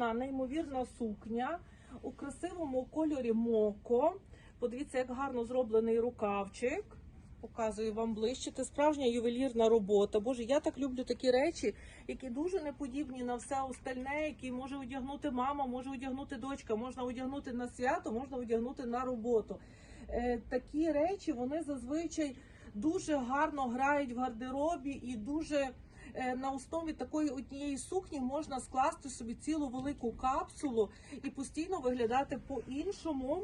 Неймовірна сукня у красивому кольорі моко. Подивіться, як гарно зроблений рукавчик. Показую вам ближче. Це справжня ювелірна робота. Боже, я так люблю такі речі, які дуже не подібні на все остальне, які може одягнути мама, може одягнути дочка, можна одягнути на свято, можна одягнути на роботу. Е, такі речі вони зазвичай дуже гарно грають в гардеробі і дуже на основі такої однієї сукні можна скласти собі цілу велику капсулу і постійно виглядати по-іншому.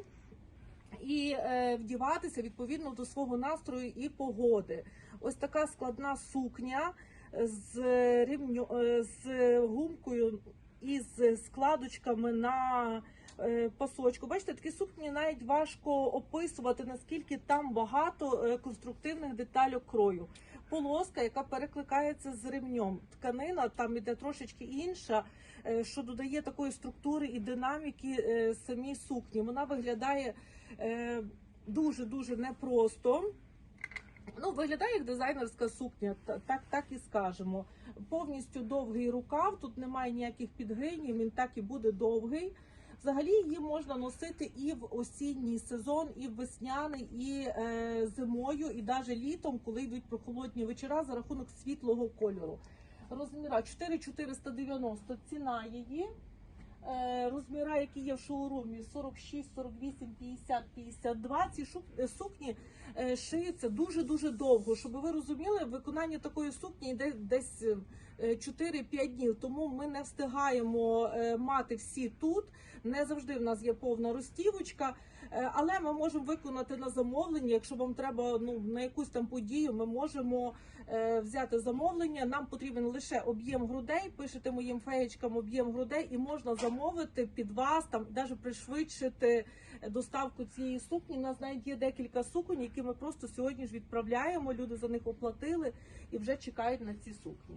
І е, вдіватися відповідно до свого настрою і погоди. Ось така складна сукня з рівню е, з гумкою і з складочками на е, пасочку. Бачите, такі сукні навіть важко описувати, наскільки там багато е, конструктивних деталей крою. Полоска, яка перекликається з ремнем. Тканина там іде трошечки інша, е, що додає такої структури і динаміки е, самій сукні. Вона виглядає дуже дуже непросто. Ну, виглядає як дизайнерська сукня, так, так і скажемо. Повністю довгий рукав, тут немає ніяких підгинів, він так і буде довгий. Взагалі її можна носити і в осінній сезон, і в весняний, і е, зимою, і навіть літом, коли йдуть прохолодні вечора за рахунок світлого кольору. Розміра 4490 ціна її. Е, Розміра, які є в шоурумі 46, 48, 50, 52. Ці е, сукні е, шиються дуже-дуже довго. Щоб ви розуміли, виконання такої сукні йде десь е, 4-5 днів. Тому ми не встигаємо мати всі тут. Не завжди в нас є повна розтівочка. Е, Але ми можемо виконати на замовлення. Якщо вам треба ну на якусь там подію, ми можемо взяти замовлення. Нам потрібен лише об'єм грудей. Пишете моїм феєчкам об'єм грудей, і можна замовити під вас там, навіть пришвидшити доставку цієї сукні. У нас навіть є декілька суконь, які ми просто сьогодні ж відправляємо. Люди за них оплатили і вже чекають на ці сукні.